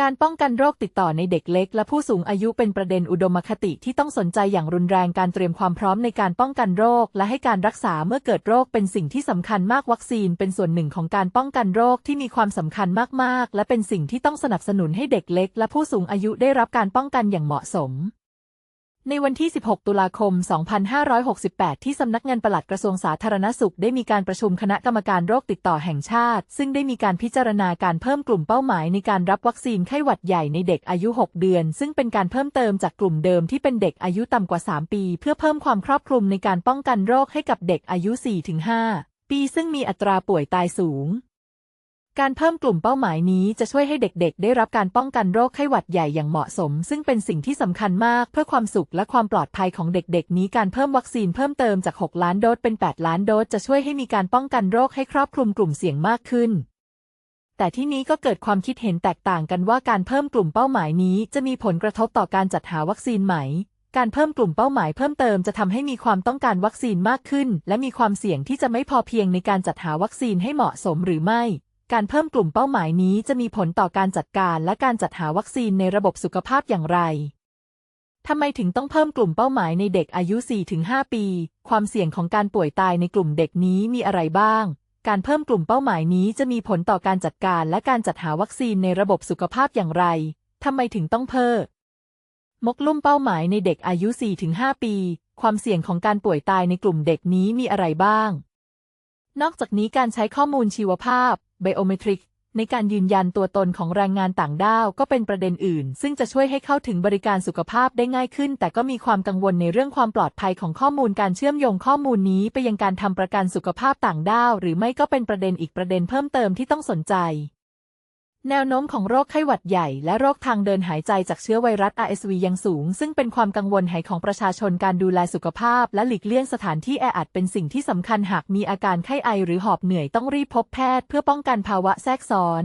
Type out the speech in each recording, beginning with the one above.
การป้องกันโรคติดต่อในเด็กเล็ก และผู้สูงอายุเป็นประเด็นอุดมคติที่ต้องสนใจอย่างรุนแรงการเตรียมความพร้อมในการป้องกันโรค และให้การรักษาเมื่อเกิดโรคเป็นสิ่งที่สำคัญมากวัคซีนเป็นส่วนหนึ่งของการป้องกันโรคที่มีความสำคัญมากๆ และเป็นสิ่งที่ต้องสนับสนุนให้เด็กเล็ก และผู้สูงอายุได้รับการป้องกันอย่างเหมาะสม ในวันที่ 16 ตุลาคม 2568 ที่สำนักงานปลัดกระทรวงสาธารณสุขได้มีการประชุมคณะกรรมการโรคติดต่อแห่งชาติ ซึ่งได้มีการพิจารณาการเพิ่มกลุ่มเป้าหมายในการรับวัคซีนไข้หวัดใหญ่ในเด็กอายุ 6 เดือน ซึ่งเป็นการเพิ่มเติมจากกลุ่มเดิมที่เป็นเด็กอายุต่ำกว่า 3 ปี เพื่อเพิ่มความครอบคลุมในการป้องกันโรคให้กับเด็กอายุ 4-5 ปี ซึ่งมีอัตราป่วยตายสูง การเพิ่มกลุ่มเป้าหมายนี้จะช่วยให้เด็กๆ ได้รับการป้องกันโรคไข้หวัดใหญ่อย่างเหมาะสม ซึ่งเป็นสิ่งที่สำคัญมากเพื่อความสุขและความปลอดภัยของเด็กๆ นี้การเพิ่มวัคซีนเพิ่มเติมจาก 6 ล้านโดสเป็น 8 ล้านโดสจะช่วยให้มีการป้องกันโรคให้ครอบคลุมกลุ่มเสี่ยงมากขึ้น แต่ที่นี้ก็เกิดความคิดเห็นแตกต่างกันว่าการเพิ่มกลุ่มเป้าหมายนี้ จะมีผลกระทบต่อการจัดหาวัคซีนไหมการเพิ่มกลุ่มเป้าหมายเพิ่มเติมจะทำให้มีความต้องการวัคซีนมากขึ้น และมีความเสี่ยงที่จะไม่พอเพียงในการจัดหาวัคซีนให้เหมาะสมหรือไม่ การเพิ่มกลุ่มเป้าหมายนี้จะมีผลต่อการจัดการและการจัดหาวัคซีนในระบบสุขภาพอย่างไร ทำไมถึงต้องเพิ่มกลุ่มเป้าหมายในเด็กอายุ 4-5 ปี ความเสี่ยงของการป่วยตายในกลุ่มเด็กนี้มีอะไรบ้าง การเพิ่มกลุ่มเป้าหมายนี้จะมีผลต่อการจัดการและการจัดหาวัคซีนในระบบสุขภาพอย่างไร ทำไมถึงต้องเพิ่มมกลุ่มเป้าหมายในเด็กอายุ 4-5 ปี ความเสี่ยงของการป่วยตายในกลุ่มเด็กนี้มีอะไรบ้าง นอกจากนี้การใช้ข้อมูลชีวภาพ Biometric ในการยืนยันตัวตนของแรงงานต่างด้าวก็เป็นประเด็นอื่น ซึ่งจะช่วยให้เข้าถึงบริการสุขภาพได้ง่ายขึ้น แต่ก็มีความกังวลในเรื่องความปลอดภัยของข้อมูลการเชื่อมโยงข้อมูลนี้ไปยังการทำประกันสุขภาพต่างด้าว หรือไม่ก็เป็นประเด็นอีกประเด็นเพิ่มเติมที่ต้องสนใจ แนวโน้มของโรคไข้หวัดใหญ่และโรคทางเดินหายใจจากเชื้อไวรัส RSV ยังสูง ซึ่งเป็นความกังวลหายของประชาชนการดูแลสุขภาพ และหลีกเลี่ยงสถานที่แออัดเป็นสิ่งที่สำคัญหากมีอาการไข้ไอหรือหอบเหนื่อยต้องรีบพบแพทย์เพื่อป้องกันภาวะแทรกซ้อน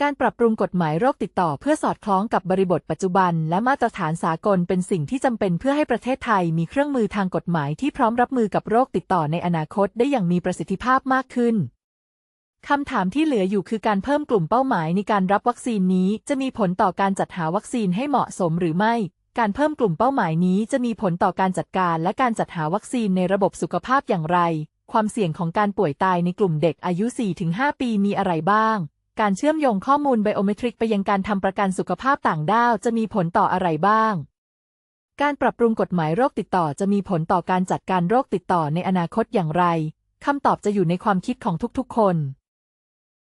การปรับปรุงกฎหมายโรคติดต่อเพื่อสอดคล้องกับบริบทปัจจุบัน และมาตรฐานสากลเป็นสิ่งที่จำเป็นเพื่อให้ประเทศไทยมีเครื่องมือทางกฎหมายที่พร้อมรับมือกับโรคติดต่อในอนาคตได้อย่างมีประสิทธิภาพมากขึ้น คำถามที่เหลืออยู่คือการเพิ่มกลุ่มเป้าหมายในการรับวัคซีนนี้ จะมีผลต่อการจัดหาวัคซีนให้เหมาะสมหรือไม่ การเพิ่มกลุ่มเป้าหมายนี้จะมีผลต่อการจัดการและการจัดหาวัคซีนในระบบสุขภาพอย่างไร ความเสี่ยงของการป่วยตายในกลุ่มเด็กอายุ 4-5 ปีมีอะไรบ้าง การเชื่อมโยงข้อมูลไบโอเมตริกไปยังการทำประกันสุขภาพต่างด้าวจะมีผลต่ออะไรบ้างการปรับปรุงกฎหมายโรคติดต่อจะมีผลต่อการจัดการโรคติดต่อในอนาคตอย่างไร คำตอบจะอยู่ในความคิดของทุกๆ คน